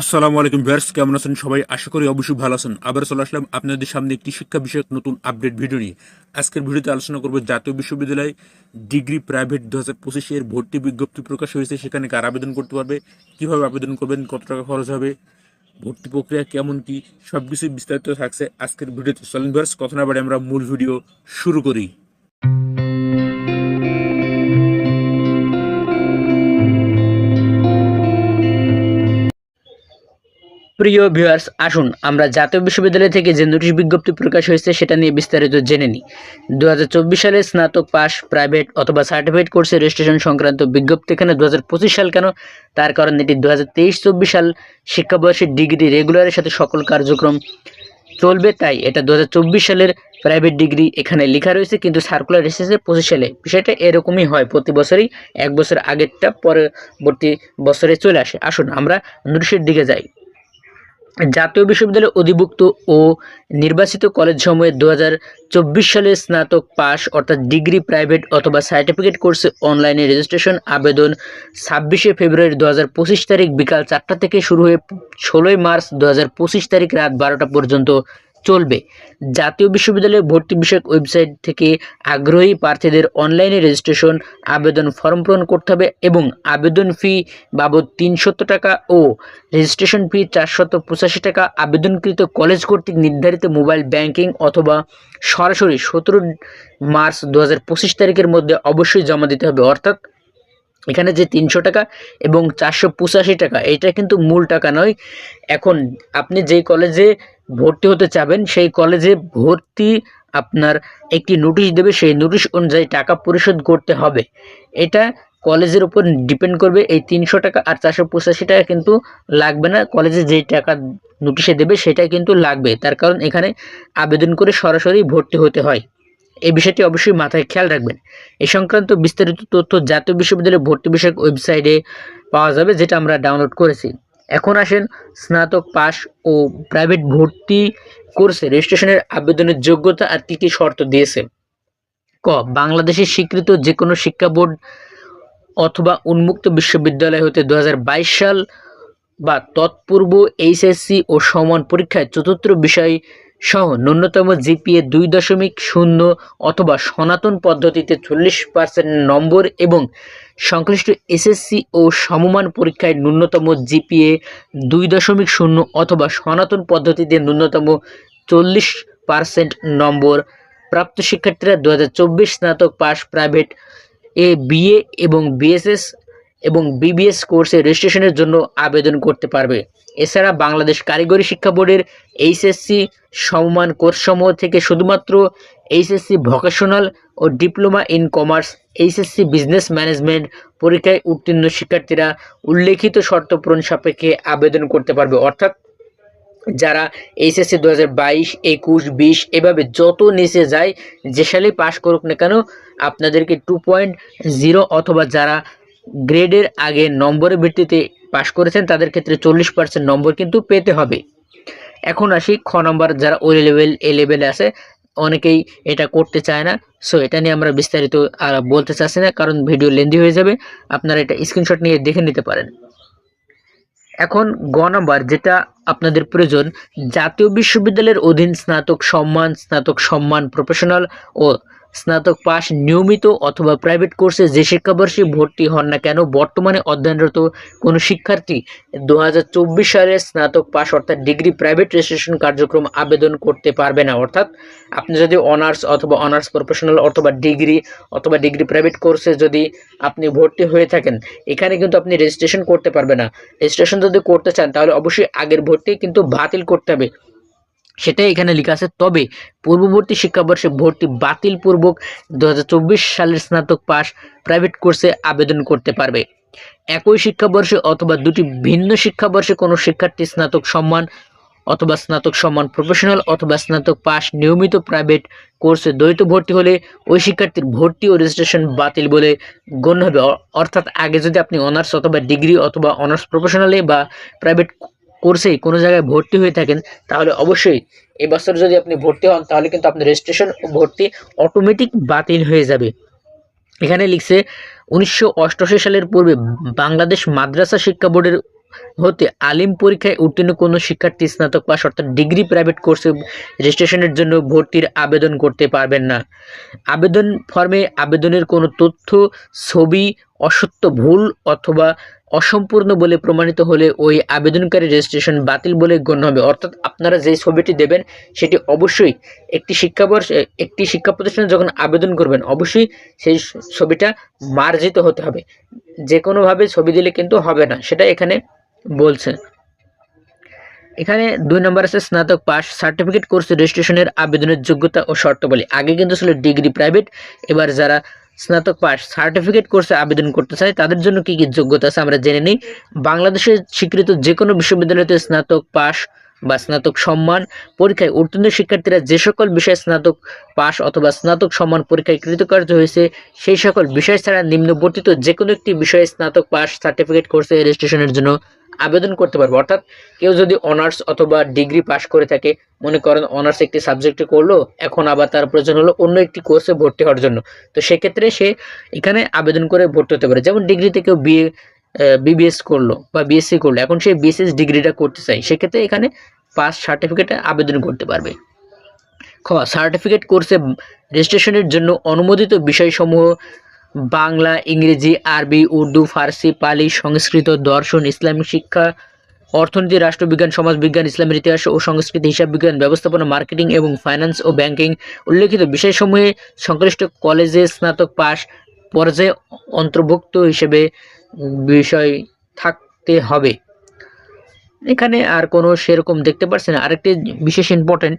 আসসালামু আলাইকুম ভিউয়ার্স, কেমন আছেন সবাই? আশা করি অবশ্যই ভালো আছেন। আবার চলে আসলাম আপনাদের সামনে একটি শিক্ষা বিষয়ক নতুন আপডেট ভিডিও নিয়ে। আজকের ভিডিওতে আলোচনা করব জাতীয় বিশ্ববিদ্যালয় ডিগ্রি প্রাইভেট দু হাজার পঁচিশের ভর্তি বিজ্ঞপ্তি প্রকাশ হয়েছে, সেখানে কার আবেদন করতে পারবে, কীভাবে আবেদন করবেন, কত টাকা খরচ হবে, ভর্তি প্রক্রিয়া কেমন, কি সব কিছু বিস্তারিত থাকছে আজকের ভিডিওতে। চলেন ভিউয়ার্স, কথা না বাড়ি আমরা মূল ভিডিও শুরু করি। প্রিয় ভিউয়ার্স, আসুন আমরা জাতীয় বিশ্ববিদ্যালয় থেকে যে নোটিশ বিজ্ঞপ্তি প্রকাশ হয়েছে সেটা নিয়ে বিস্তারিত জেনে নিই। দু হাজার চব্বিশ সালে স্নাতক পাস প্রাইভেট অথবা সার্টিফিকেট কোর্সে রেজিস্ট্রেশন সংক্রান্ত বিজ্ঞপ্তি এখানে দু হাজার পঁচিশ সাল কেন? তার কারণ এটি দু হাজার সাল শিক্ষাবর্ষের ডিগ্রি রেগুলারের সাথে সকল কার্যক্রম চলবে, তাই এটা দু হাজার চব্বিশ সালের প্রাইভেট ডিগ্রি এখানে লেখা রয়েছে, কিন্তু সার্কুলার এসেছে পঁচিশ সালে। বিষয়টা এরকমই হয়, প্রতি বছরই এক বছর আগেরটা পরবর্তী বছরে চলে আসে। আসুন আমরা নোটিশের দিকে যাই। জাতীয় বিশ্ববিদ্যালয়ের অধিভুক্ত ও নির্বাচিত কলেজসমূহে দু হাজার চব্বিশ সালে স্নাতক পাস অর্থাৎ ডিগ্রি প্রাইভেট অথবা সার্টিফিকেট কোর্সে অনলাইনে রেজিস্ট্রেশন আবেদন ছাব্বিশে ফেব্রুয়ারি দু হাজার পঁচিশ তারিখ বিকাল চারটা থেকে শুরু হয়ে ষোলোই মার্চ দু হাজার পঁচিশ তারিখ রাত বারোটা পর্যন্ত চলবে। জাতীয় বিশ্ববিদ্যালয়ের ভর্তি বিষয়ক ওয়েবসাইট থেকে আগ্রহী প্রার্থীদের অনলাইনে রেজিস্ট্রেশন, আবেদন ফর্ম পূরণ করতে হবে এবং আবেদন ফি বাবদ তিনশত টাকা ও রেজিস্ট্রেশন ফি চারশত পঁচাশি টাকা। আবেদনকৃত কলেজ কর্তৃক নির্ধারিত মোবাইল ব্যাংকিং অথবা সরাসরি সতেরো মার্চ দু হাজার পঁচিশ তারিখের মধ্যে অবশ্যই জমা দিতে হবে। অর্থাৎ এখানে যে তিনশো টাকা এবং চারশো পঁচাশি টাকা এটা কিন্তু মূল টাকা নয়। এখন আপনি যেই কলেজে ভর্তি হতে চাবেন, সেই কলেজে ভর্তি আপনার একটি নোটিশ দেবে, সেই নোটিশ অনুযায়ী টাকা পরিশোধ করতে হবে। এটা কলেজের উপর ডিপেন্ড করবে, এই তিনশো টাকা আর চারশো পঁচাশি টাকা কিন্তু লাগবে না। কলেজে যেই টাকা নোটিশে দেবে সেটা কিন্তু লাগবে। তার কারণ এখানে আবেদন করে সরাসরি ভর্তি হতে হয়। এই বিষয়টি অবশ্যই মাথায় খেয়াল রাখবেন। এ সংক্রান্ত বিস্তারিত তথ্য জাতীয় বিশ্ববিদ্যালয়ের ভর্তি বিষয়ক ওয়েবসাইটে পাওয়া যাবে, যেটা আমরা ডাউনলোড করেছি। এখন আসেন স্নাতক পাস ও প্রাইভেট ভর্তি কোর্সে রেজিস্ট্রেশনের আবেদনের যোগ্যতা আর কী কী শর্ত দিয়েছে। ক বাংলাদেশের স্বীকৃত যে কোনো শিক্ষা বোর্ড অথবা উন্মুক্ত বিশ্ববিদ্যালয় হতে দু হাজার বাইশ সাল বা তৎপূর্ব এইচএসসি ও সমান পরীক্ষায় চতুর্থ বিষয় সহ ন্যূনতম জিপিএ দুই দশমিক শূন্য অথবা সনাতন পদ্ধতিতে চল্লিশ পার্সেন্ট নম্বর এবং সংশ্লিষ্ট এসএসসি ও সমমান পরীক্ষায় ন্যূনতম জিপিএ দুই দশমিক শূন্য অথবা সনাতন পদ্ধতিতে ন্যূনতম চল্লিশ পার্সেন্ট নম্বর। প্রাপ্ত শিক্ষার্থীরা দু হাজার চব্বিশ স্নাতক পাস প্রাইভেট এ বিএ এবং বিএসএস এবং বিবিএস কোর্সে রেজিস্ট্রেশনের জন্য আবেদন করতে পারবে। এছাড়া বাংলাদেশ কারিগরি শিক্ষা বোর্ডের এইচএসসি সমমান কোর্সসমূহ থেকে শুধুমাত্র HSC vocational O diploma in commerce HSC business management পরীক্ষায় উত্তীর্ণ শিক্ষার্থীরা উল্লেখিত শর্ত পূরণ সাপেক্ষে আবেদন করতে পারবে। অর্থাৎ যারা এইচএসসি দু হাজার বাইশ, একুশ, বিশ এভাবে যত নিচে যায়, যে সালে পাশ করুক না কেন, আপনাদেরকে টু পয়েন্ট জিরো অথবা যারা গ্রেডের আগে নম্বরের ভিত্তিতে পাশ করেছেন, তাদের ক্ষেত্রে চল্লিশ পার্সেন্ট নম্বর কিন্তু পেতে হবে। এখন আসি খ নম্বর, যারা ও লেভেল এ লেভেলে আছে, অনেকেই এটা করতে চায় না। সো এটা নিয়ে আমরা বিস্তারিত আর বলতে চাচ্ছি না, কারণ ভিডিও লেন্দি হয়ে যাবে। আপনারা এটা স্ক্রিনশট নিয়ে দেখে নিতে পারেন। এখন গ নম্বর, যেটা আপনাদের প্রয়োজন, জাতীয় বিশ্ববিদ্যালয়ের অধীন স্নাতক সম্মান স্নাতক সম্মান প্রফেশনাল ও স্নাতক পাস নিয়মিত অথবা প্রাইভেট কোর্সে যে শিক্ষাবর্ষে ভর্তি হন না কেন, বর্তমানে অধ্যয়নরত কোনো শিক্ষার্থী দু হাজার চব্বিশ সালে স্নাতক পাস অর্থাৎ ডিগ্রি প্রাইভেট রেজিস্ট্রেশন কার্যক্রম আবেদন করতে পারবে না। অর্থাৎ আপনি যদি অনার্স অথবা অনার্স প্রফেশনাল অথবা ডিগ্রি অথবা ডিগ্রি প্রাইভেট কোর্সে যদি আপনি ভর্তি হয়ে থাকেন, এখানে কিন্তু আপনি রেজিস্ট্রেশন করতে পারবে না। রেজিস্ট্রেশন যদি করতে চান, তাহলে অবশ্যই আগের ভর্তি কিন্তু বাতিল করতে হবে। সেটাই এখানে লেখা আছে। তবে পূর্ববর্তী শিক্ষাবর্ষে ভর্তি বাতিল বাতিলপূর্বক দু সালের স্নাতক পাস প্রাইভেট কোর্সে আবেদন করতে পারবে। একই শিক্ষাবর্ষে অথবা দুটি ভিন্ন শিক্ষাবর্ষে কোনো শিক্ষার্থী স্নাতক সম্মান অথবা স্নাতক সম্মান প্রফেশনাল অথবা স্নাতক পাস নিয়মিত প্রাইভেট কোর্সে দ্বৈত ভর্তি হলে ওই শিক্ষার্থীর ভর্তি ও রেজিস্ট্রেশন বাতিল বলে গণ্য হবে। অর্থাৎ আগে যদি আপনি অনার্স অথবা ডিগ্রি অথবা অনার্স প্রফেশনালে বা প্রাইভেট কোর্সেই কোনো জায়গায় ভর্তি হয়ে থাকেন, তাহলে অবশ্যই এবছর যদি আপনি ভর্তি হন, তাহলে কিন্তু আপনার রেজিস্ট্রেশন ও ভর্তি অটোমেটিক বাতিল হয়ে যাবে। এখানে লিখছে, উনিশশো অষ্টআশি সালের পূর্বে বাংলাদেশ মাদ্রাসা শিক্ষা বোর্ডের হতে আলিম পরীক্ষায় উত্তীর্ণ কোনো শিক্ষার্থী স্নাতক পাস অর্থাৎ ডিগ্রি প্রাইভেট কোর্সে রেজিস্ট্রেশনের জন্য ভর্তির আবেদন করতে পারবেন না। আবেদন ফর্মে আবেদনের কোনো তথ্য, ছবি, অসত্য, ভুল অথবা অসম্পূর্ণ বলে প্রমাণিত হলে ওই আবেদনকারী রেজিস্ট্রেশন বাতিল বলে গণ্য হবে। অর্থাৎ আপনারা যে ছবিটি দেবেন, সেটি অবশ্যই একটি শিক্ষাবর্ষ, একটি শিক্ষা প্রতিষ্ঠানে যখন আবেদন করবেন, অবশ্যই সেই ছবিটা মার্জিত হতে হবে। যে কোনোভাবে ছবি দিলে কিন্তু হবে না, সেটা এখানে বলছে। এখানে দুই নম্বর আছে স্নাতক পাস সার্টিফিকেট কোর্স রেজিস্ট্রেশনের আবেদনের যোগ্যতা ও শর্তাবলী আগে কিন্তু ছিল ডিগ্রি প্রাইভেট এবার যারা স্নাতক পাস সার্টিফিকেট কোর্সে আবেদন করতে চায়, তাদের জন্য কি কি যোগ্যতা আছে আমরা জেনে নিই। বাংলাদেশের স্বীকৃত যে কোনো বিশ্ববিদ্যালয়তে স্নাতক পাস বা স্নাতক সম্মান পরীক্ষায় উত্তীর্ণ শিক্ষার্থীরা যে সকল বিষয়ে স্নাতক পাস অথবা স্নাতক সম্মান পরীক্ষায় কৃতকার্য হয়েছে, সেই সকল বিষয় ছাড়া নিম্নবর্তিত যে কোনো একটি বিষয়ে স্নাতক পাস সার্টিফিকেট কোর্সে রেজিস্ট্রেশনের জন্য আবেদন করতে পারবে। অর্থাৎ কেউ যদি অনার্স অথবা ডিগ্রি পাস করে থাকে, মনে করেন অনার্স একটি সাবজেক্টে করল, এখন আবার তার প্রয়োজন হলো অন্য একটি কোর্সে ভর্তি হওয়ার জন্য। তো সেক্ষেত্রে সে এখানে আবেদন করে ভর্তি হতে পারে। যেমন ডিগ্রিতে কেউ বিএ বিবিএস করল বা বিএসসি করল, এখন সে বিএসএস ডিগ্রিটা করতে চাই সেক্ষেত্রে এখানে পাস সার্টিফিকেটে আবেদন করতে পারবে। খ সার্টিফিকেট কোর্সে রেজিস্ট্রেশনের জন্য অনুমোদিত বিষয়সমূহ বাংলা, ইংরেজি, আরবি, উর্দু, ফার্সি, পালি, সংস্কৃত, দর্শন, ইসলামিক শিক্ষা, অর্থনীতি, রাষ্ট্রবিজ্ঞান, সমাজবিজ্ঞান, ইসলামের ইতিহাস ও সংস্কৃতি, হিসাব বিজ্ঞান, ব্যবস্থাপনা, মার্কেটিং এবং ফাইন্যান্স ও ব্যাংকিং উল্লেখিত বিষয়সমূহে সংশ্লিষ্ট কলেজে স্নাতক পাশ পর্যায়ে অন্তর্ভুক্ত হিসেবে বিষয় থাকতে হবে। এখানে আর কোনো সেরকম দেখতে পাচ্ছি না। আরেকটি বিশেষ ইম্পর্ট্যান্ট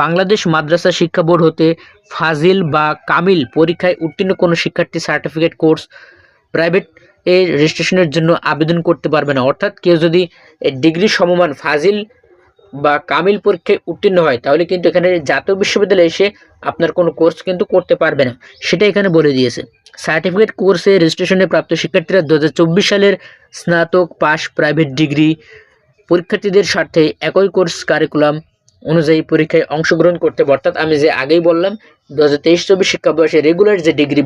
বাংলাদেশ মাদ্রাসা শিক্ষা বোর্ড হতে ফাজিল বা কামিল পরীক্ষায় উত্তীর্ণ কোনো শিক্ষার্থী সার্টিফিকেট কোর্স প্রাইভেট এর রেজিস্ট্রেশনের জন্য আবেদন করতে পারবে না। অর্থাৎ কেউ যদি ডিগ্রি সমমান ফাজিল বা কামিল পরীক্ষায় উত্তীর্ণ হয়, তাহলে কিন্তু এখানে জাতীয় বিশ্ববিদ্যালয়ে এসে আপনার কোনো কোর্স কিন্তু করতে পারবে না। সেটা এখানে বলে দিয়েছে। সার্টিফিকেট কোর্সে রেজিস্ট্রেশনে প্রাপ্ত শিক্ষার্থীরা দু হাজার চব্বিশ সালের স্নাতক পাস প্রাইভেট ডিগ্রি পরীক্ষার্থীদের স্বার্থে একই কোর্স কারিকুলাম অনুযায়ী পরীক্ষায় অংশগ্রহণ করতে অর্থাৎ আমি যে আগেই বললাম দু হাজার তেইশ চব্বিশ শিক্ষাবর্ষে রেগুলার যে ডিগ্রি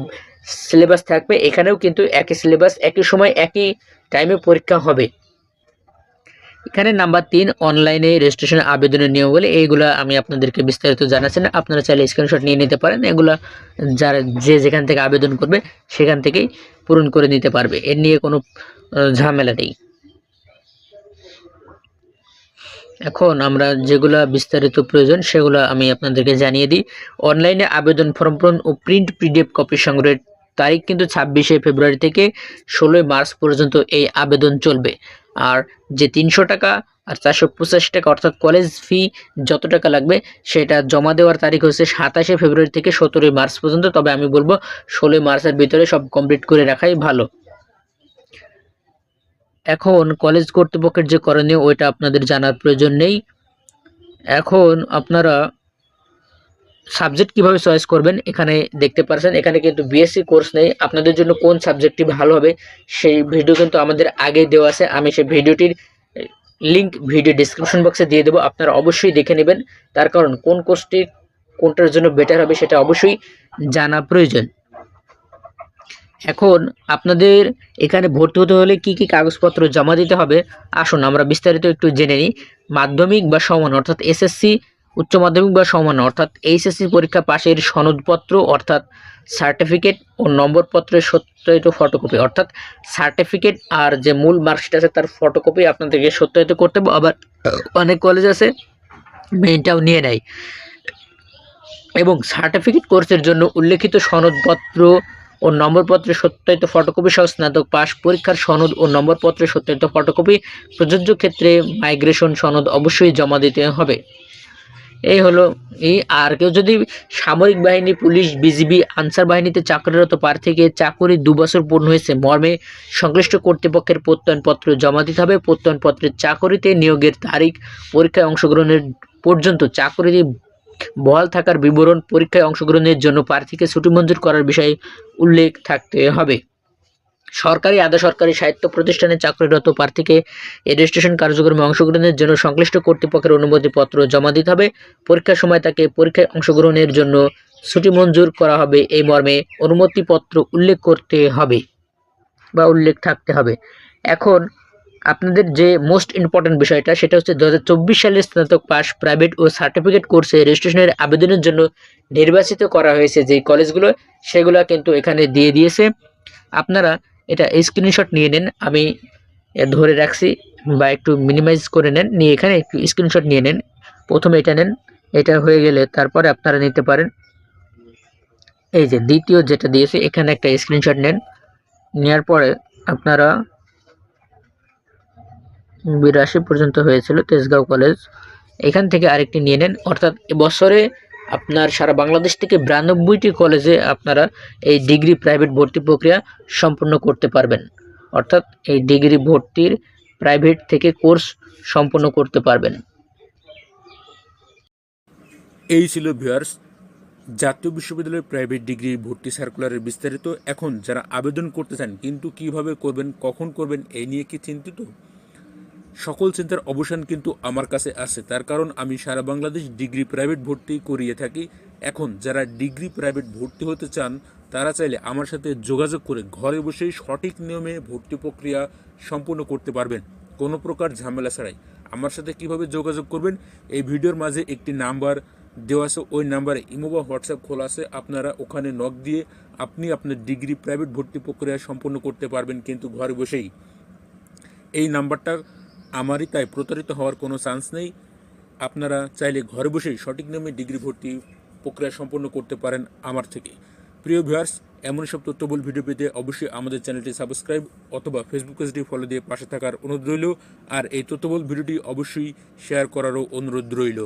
সিলেবাস থাকবে, এখানেও কিন্তু একই সিলেবাস একই সময়, একই টাইমে পরীক্ষা হবে। এখানে নাম্বার তিন অনলাইনে রেজিস্ট্রেশন আবেদনের নিয়মগুলি এইগুলো আমি আপনাদেরকে বিস্তারিত জানাচ্ছি না। আপনারা চাইলে স্ক্রিনশট নিয়ে নিতে পারেন, এগুলা যারা যে যেখান থেকে আবেদন করবে, সেখান থেকেই পূরণ করে নিতে পারবে। এর নিয়ে কোনো ঝামেলা নেই। এখন আমরা যেগুলা বিস্তারিত প্রয়োজন সেগুলো আমি আপনাদেরকে জানিয়ে দিই। অনলাইনে আবেদন ফর্ম পূরণ ও প্রিন্ট পিডিএফ কপি সংগ্রহের তারিখ কিন্তু ছাব্বিশে ফেব্রুয়ারি থেকে ষোলোই মার্চ পর্যন্ত এই আবেদন চলবে। আর যে তিনশো টাকা আর চারশো পঁচাশি টাকা অর্থাৎ কলেজ ফি যত টাকা লাগবে সেটা জমা দেওয়ার তারিখ হচ্ছে সাতাশে ফেব্রুয়ারি থেকে সতেরোই মার্চ পর্যন্ত। তবে আমি বলব ষোলোই মার্চের ভিতরে সব কমপ্লিট করে রাখাই ভালো। এখন কলেজ কর্তৃপক্ষের যে করণীয়, ওইটা আপনাদের জানার প্রয়োজন নেই। এখন আপনারা সাবজেক্ট কীভাবে চয়েস করবেন, এখানে দেখতে পারছেন। এখানে কিন্তু বিএসসি কোর্স নেই। আপনাদের জন্য কোন সাবজেক্টটি ভালো হবে, সেই ভিডিও কিন্তু আমাদের আগে দেওয়া আছে। আমি সেই ভিডিওটির লিংক ভিডিও ডিসক্রিপশন বক্সে দিয়ে দেবো। আপনারা অবশ্যই দেখে নেবেন। তার কারণ কোন কোর্সটি কোনটার জন্য বেটার হবে, সেটা অবশ্যই জানা প্রয়োজন। এখন আপনাদের এখানে ভর্তি হতে হলে কি কি কাগজপত্র জমা দিতে হবে? আসুন, আমরা বিস্তারিত একটু জেনে নিই। মাধ্যমিক বা সমান, অর্থাৎ এসএসসি উচ্চ মাধ্যমিক বা সমান, অর্থাৎ এইচএসসি পরীক্ষা পাশের সনদপত্র, অর্থাৎ সার্টিফিকেট ও নম্বরপত্রের সত্যায়িত ফটোকপি অর্থাৎ সার্টিফিকেট আর যে মূল মার্কশিট আছে তার ফটোকপি আপনাদেরকে সত্যায়িত করতে হবে। আবার অনেক কলেজ আছে মেইনটাও নিয়ে নেয়। এবং সার্টিফিকেট কোর্সের জন্য উল্লেখিত সনদপত্র ও নম্বরপত্রের সত্যায়িত ফটোকপি সহ স্নাতক পাস পরীক্ষার সনদ ও নম্বরপত্রের সত্যায়িত ফটোকপি প্রযোজ্য ক্ষেত্রে মাইগ্রেশন সনদ অবশ্যই জমা দিতে হবে। এই হলো এই আর কেউ যদি সামরিক বাহিনী, পুলিশ, বিজিবি, আনসার বাহিনীতে চাকরিরত প্রার্থীকে চাকরি দু বছর পূর্ণ হয়েছে, মর্মে সংশ্লিষ্ট কর্তৃপক্ষের প্রত্যয়নপত্র জমা দিতে হবে। প্রত্যয়নপত্রের চাকরিতে নিয়োগের তারিখ পরীক্ষায় অংশগ্রহণের পর্যন্ত চাকরিতে বহাল থাকার বিবরণ পরীক্ষায় অংশগ্রহণের জন্য প্রার্থীকে ছুটি মঞ্জুর করার বিষয়ে উল্লেখ থাকতে হবে। সরকারি আধা সরকারি সাহিত্য প্রতিষ্ঠানে চাকরিরত প্রার্থীকে রেজিস্ট্রেশন কার্যক্রমে অংশগ্রহণের জন্য সংশ্লিষ্ট কর্তৃপক্ষের অনুমতিপত্র জমা দিতে হবে। পরীক্ষার সময় তাকে পরীক্ষায় অংশগ্রহণের জন্য ছুটি মঞ্জুর করা হবে এই মর্মে অনুমতিপত্র উল্লেখ করতে হবে বা উল্লেখ থাকতে হবে। এখন আপনাদের যে মোস্ট ইম্পর্টেন্ট বিষয়টা, সেটা হচ্ছে দু সালের স্নাতক পাস প্রাইভেট ও সার্টিফিকেট কোর্সে রেজিস্ট্রেশনের আবেদনের জন্য নির্বাচিত করা হয়েছে যে কলেজগুলো, সেগুলো কিন্তু এখানে দিয়ে দিয়েছে। আপনারা এটা স্ক্রিনশট নিয়ে নেন, আমি ধরে রাখছি বা একটু মিনিমাইজ করে নেন, নিয়ে এখানে একটু স্ক্রিনশট নিয়ে নেন। প্রথমে এটা নেন, এটা হয়ে গেলে তারপরে আপনারা নিতে পারেন। এই যে দ্বিতীয় যেটা দিয়েছে, এখানে একটা স্ক্রিনশট নেন, নেওয়ার পরে আপনারা বিরাশি পর্যন্ত হয়েছিল তেজগাঁও কলেজ। এখান থেকে আরেকটি নিয়ে নেন। অর্থাৎ এবছরে আপনার সারা বাংলাদেশ থেকে বিরানব্বইটি কলেজে আপনারা এই ডিগ্রি প্রাইভেট ভর্তি প্রক্রিয়া সম্পূর্ণ করতে পারবেন। অর্থাৎ এই ডিগ্রি ভর্তির প্রাইভেট থেকে কোর্স সম্পূর্ণ করতে পারবেন। এই ছিল ভিউয়ার্স, জাতীয় বিশ্ববিদ্যালয়ের প্রাইভেট ডিগ্রি ভর্তি সার্কুলারের বিস্তারিত। এখন যারা আবেদন করতে চান, কিন্তু কীভাবে করবেন, কখন করবেন, এই নিয়ে কি চিন্তিত? সকল চিন্তার অবসান কিন্তু আমার কাছে আছে। তার কারণ আমি সারা বাংলাদেশ ডিগ্রি প্রাইভেট ভর্তি করিয়ে থাকি। এখন যারা ডিগ্রি প্রাইভেট ভর্তি হতে চান, তারা চাইলে আমার সাথে যোগাযোগ করে ঘরে বসেই সঠিক নিয়মে ভর্তি প্রক্রিয়া সম্পূর্ণ করতে পারবেন। কোনো প্রকার ঝামেলা ছাড়াই। আমার সাথে কীভাবে যোগাযোগ করবেন? এই ভিডিওর মাঝে একটি নাম্বার দেওয়া আছে। ওই নাম্বারে ইমো বা হোয়াটসঅ্যাপ খোলা আছে। আপনারা ওখানে নক দিয়ে আপনি আপনার ডিগ্রি প্রাইভেট ভর্তি প্রক্রিয়া সম্পূর্ণ করতে পারবেন কিন্তু ঘরে বসেই। এই নাম্বারটা আমারই তাই প্রতারিত হওয়ার কোনো চান্স নেই। আপনারা চাইলে ঘরে বসেই সঠিক নিয়মে ডিগ্রি ভর্তি প্রক্রিয়া সম্পন্ন করতে পারেন আমার থেকে। প্রিয় ভিউয়ার্স এমন সব তথ্যবল ভিডিও পেতে অবশ্যই আমাদের চ্যানেলটি সাবস্ক্রাইব অথবা ফেসবুক পেজটি ফলো দিয়ে পাশে থাকার অনুরোধ রইল। আর এই তথ্যবল ভিডিওটি অবশ্যই শেয়ার করারও অনুরোধ রইল।